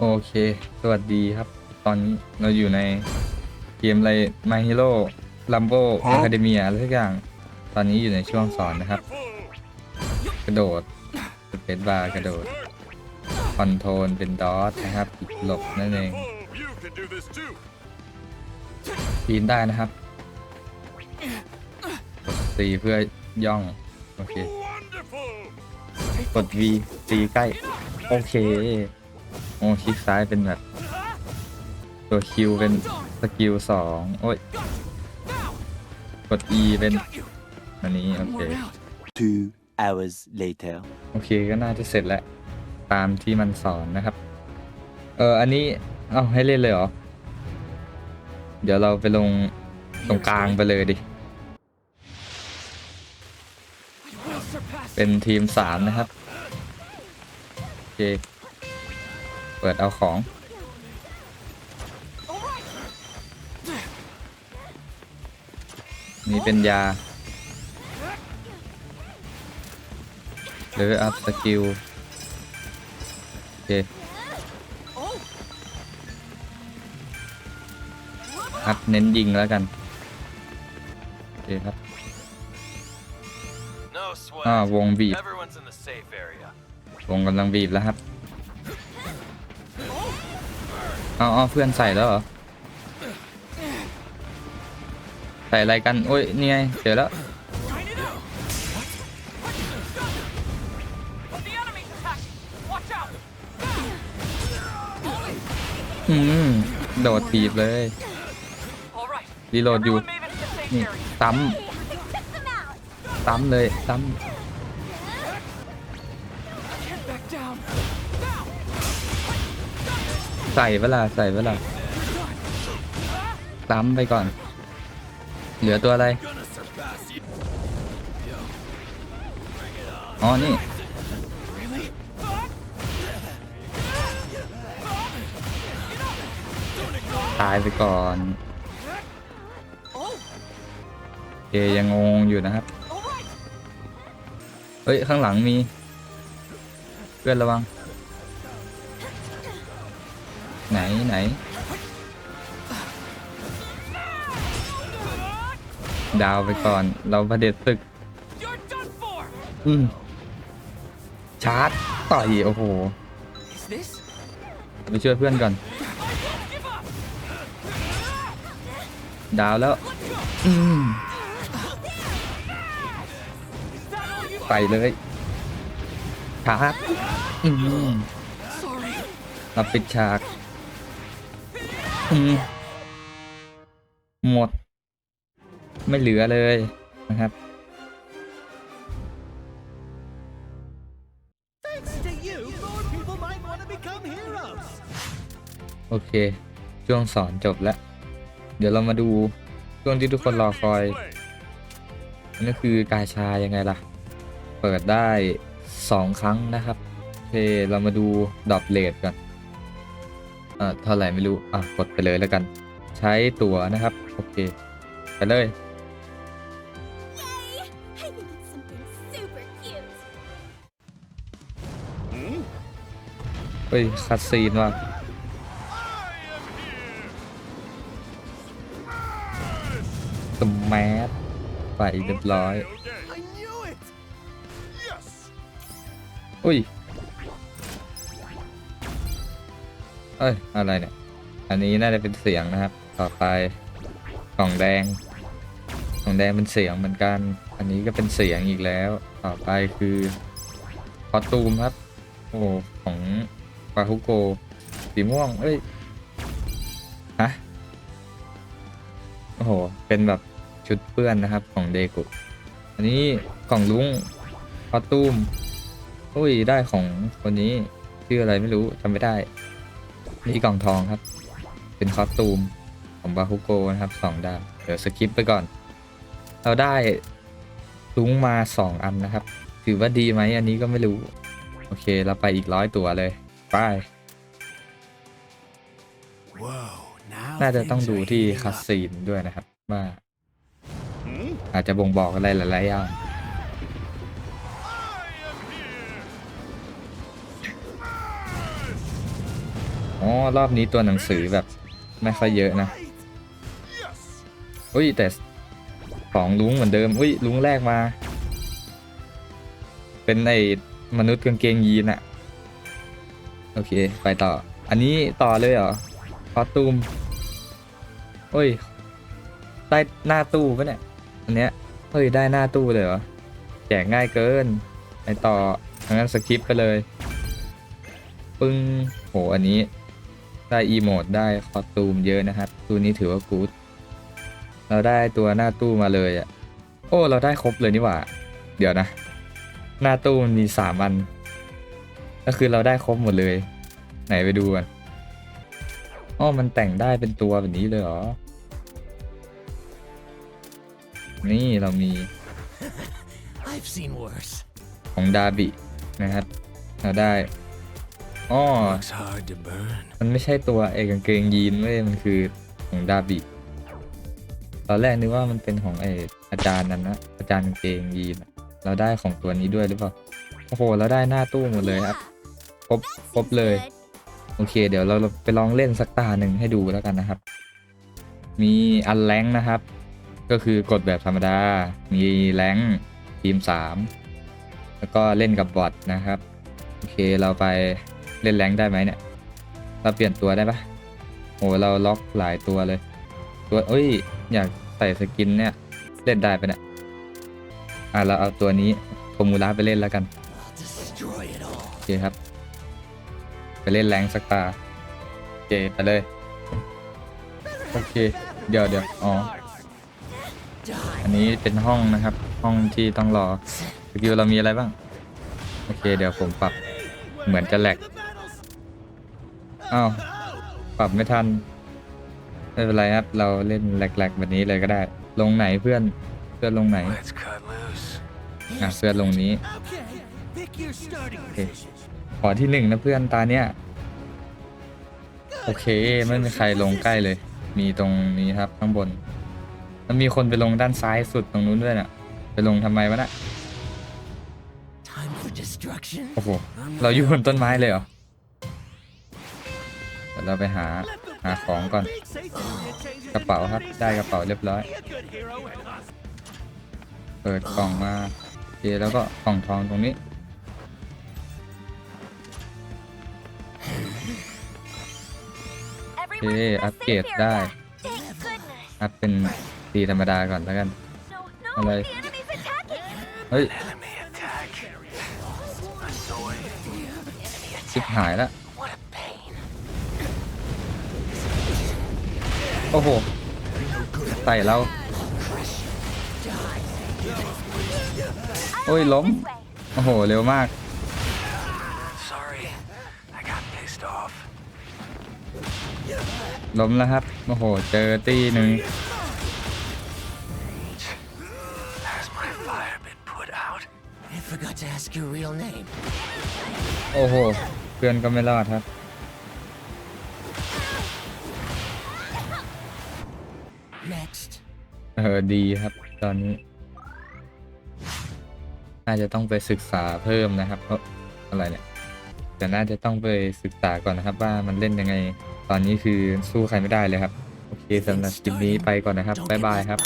โอเค สวัสดีครับ ตอนนี้เราอยู่ในเกมอะไร My Hero Rumble Academia อะไรสักอย่าง ตอนนี้อยู่ในช่วงสอนนะครับ กระโดดสเปซบาร์กระโดด คอนโทรลเป็นดอทนะครับหลบนั่นเอง You can do this too. ปีนได้นะครับกด C เพื่อย่อง โอเค Wonderful. กด V ตีใกล้ โอเค โอ้คลิกซ้ายเป็นแบบ ตัว Q เป็นสกิลสองโอ้ย กด E เป็น อันนี้ โอเค Two hours later. โอเคก็น่าจะเสร็จแล้ว ตามที่มันสอนนะครับ เอออันนี้ เอาให้เล่นเลยเหรอ เดี๋ยวเราไปลงตรงกลางไปเลยดิ เป็นทีมสามนะครับ โอเคเปิดเอาของนี่เป็นยา เลเวลอัพสกิล โอเค อัพเน้นยิงแล้วกัน โอเคครับ No sweat. อ่าวงบีบ Everyone's in the safe area. วงกำลังบีบแล้วครับ เอาเอาเพื่อนใส่แล้วเหรอ ใส่อะไรกัน โอ้ย นี่ไงเจอแล้ว อืม โดดถีบเลยรีโหลดอยู่ นี่ตั้มตั้มเลยตั้ม ใส่เวลาใส่เวลาตั้มไปก่อน เหลือตัวอะไร อ๋อ นี่ ตายไปก่อนเอยังงงอยู่นะครับ เฮ้ย ข้างหลังมี เพื่อนระวัง ไหนไหน ดาวไปก่อน เราประเด็ดศึก You're done for. อืมชาร์จ ต่อย โอ้โห Is this? ไปช่วยเพื่อนก่อน Give up. ดาวแล้ว อืมไปเลยชาร์จอืม Sorry. เราปิดฉากอืม หมด ไม่เหลือเลยนะครับ Thanks to you, more people might want to become heroes. โอเค ช่วงสอนจบแล้ว เดี๋ยวเรามาดูช่วงที่ทุกคนรอคอยนั่นคือกาชายังไงล่ะ เปิดได้สองครั้งนะครับโอเคเรามาดูดรอปเลทก่อน อ่าเท่าไหร่ไม่รู้ อะ กดไปเลยแล้วกัน ใช้ตั๋วนะครับ โอเค ไปเลย Yay! I think it's something super cute. เฮ้ยคัดซีนว่ะสมาร์ทไปเรียบร้อย Okay. I knew it! Yes. อุ้ย เอ้ย อะไรเนี่ย อันนี้น่าจะเป็นเสียงนะครับ ต่อไปกล่องแดงกล่องแดงเป็นเสียงเหมือนกัน อันนี้ก็เป็นเสียงอีกแล้ว ต่อไปคือคอตูมครับ โอ้ของปาฮุโกสีม่วง เอ้ย ฮะ โอ้โห เป็นแบบชุดเปื้อนนะครับของเดกุ อันนี้กล่องลุงคอตูม อุ้ย ได้ของคนนี้ชื่ออะไรไม่รู้จำไม่ได้ นี่กล่องทองครับ เป็นคอสตูมของบาคุโกนะครับสองดาวเดี๋ยวสกิปไปก่อน เราได้ลุงมาสองอันนะครับ ถือว่าดีไหมอันนี้ก็ไม่รู้ โอเคเราไปอีกร้อยตัวเลยไป Whoa, now น่าจะต้อง things ดู are ที่ heating คัส up. ซีนด้วยนะครับ ว่า Hmm? อาจจะบ่งบอกอะไรหลายๆอย่าง I am here. รอบนี้ตัวหนังสือแบบไม่ค่อยเยอะนะ อุ้ย แต่สองลุงเหมือนเดิม อุ้ย ลุงแรกมา เป็นไอ้มนุษย์กางเกงยีนอะโอเค ไปต่อ อันนี้ต่อเลยเหรอคอตูมเฮ้ย ได้หน้าตู้ปะเนี่ย อันเนี้ย เฮ้ย ได้หน้าตู้เลยเหรอ แจกง่ายเกิน ไปต่องั้นสกิปไปเลย ปึ้งโห อันนี้ ได้อีโมดได้คอสตูมเยอะนะครับ ตัวนี้ถือว่ากู๊ดเราได้ตัวหน้าตู้มาเลยอะ่ะ โอ้ เราได้ครบเลยนี่หว่า เดี๋ยวนะ หน้าตู้มันมีสามอัน ก็คือเราได้ครบหมดเลย ไหนไปดูกันอ๋อมันแต่งได้เป็นตัวแบบนี้เลยเหรอ นี่เรามี I've seen worse. ของดาบินะครับ เราได้ อ๋อ Looks hard to burn. มันไม่ใช่ตัวไอ้กางเกงยีนเว้ยมันคือของดาบิตอนแรกนึกว่ามันเป็นของไอ้อาจารย์นั่นนะอาจารย์กางเกงยีนอะเราได้ของตัวนี้ด้วยหรือเปล่าโอ้โหเราได้หน้าตู้หมดเลยครับครบ That ครบ seems เลย good. โอเค เดี๋ยวเราไปลองเล่นสักตาหนึ่งให้ดูแล้วกันนะครับ มีอันแรงค์นะครับ ก็คือกดแบบธรรมดา มีแรงค์ทีม 3 แล้วก็เล่นกับบอทนะครับ โอเคเราไป เล่นแรงได้ไหมเนี่ย เราเปลี่ยนตัวได้ปะโอ้เราล็อกหลายตัวเลย ตัวเอ้ย อยากใส่สกินเนี่ย เล่นได้ปะเนี่ย อะเราเอาตัวนี้โทมูระไปเล่นแล้วกันโอเคครับ ไปเล่นแรงสักตาโอเคไปเลย โอเค เดี๋ยวเดี๋ยวอ๋อ อันนี้เป็นห้องนะครับ ห้องที่ต้องรอสกิลเรามีอะไรบ้าง โอเค เดี๋ยวผมปรับ เหมือนจะแหลก อ้าวปรับไม่ทัน ไม่เป็นไรครับ เราเล่นแหลกๆแบบนี้เลยก็ได้ ลงไหนเพื่อน เพื่อนลงไหน Let's cut loose. อะเพื่อนลงนี้ Okay, pick your starting Okay. position. ขอที่หนึ่งนะเพื่อนตาเนี้ยโอเค ไม่มีใครลงใกล้เลย มีตรงนี้ครับข้างบนแล้วมีคนไปลงด้านซ้ายสุดตรงนู้นด้วยน่ะ ไปลงทำไมวะน่ะ Time for destruction. โอ้โห เราอยู่บนต้นไม้เลยเหรอ เราไปหาหาของก่อน กระเป๋าครับได้กระเป๋าเรียบร้อย เปิดกล่องมาโอเคแล้วก็กล่องทองตรงนี้ Everyone Okay, in the upgrade safe ได้ อัพเป็นตีธรรมดาก่อนแล้วกัน No, no, Alright. the enemy's attacking. เฮ้ยชิบหายแล้ว โอ้โห ใส่เราโอ้ยล้ม This way. โอ้โห เร็วมาก Sorry, I got pissed off. ล้มแล้วครับ โอ้โห เจอตีหนึ่ง Has my fire been put out? I forgot to ask your real name. โอ้โห เพื่อนก็ไม่รอดครับ เออดีครับ ตอนนี้ น่าจะต้องไปศึกษาเพิ่มนะครับเอ้ออะไรเนี่ยแต่น่าจะต้องไปศึกษาก่อนนะครับ ว่ามันเล่นยังไง ตอนนี้คือสู้ใครไม่ได้เลยครับ โอเคสำหรับคลิปนี้ไปก่อนนะครับบ๊ายบายครับ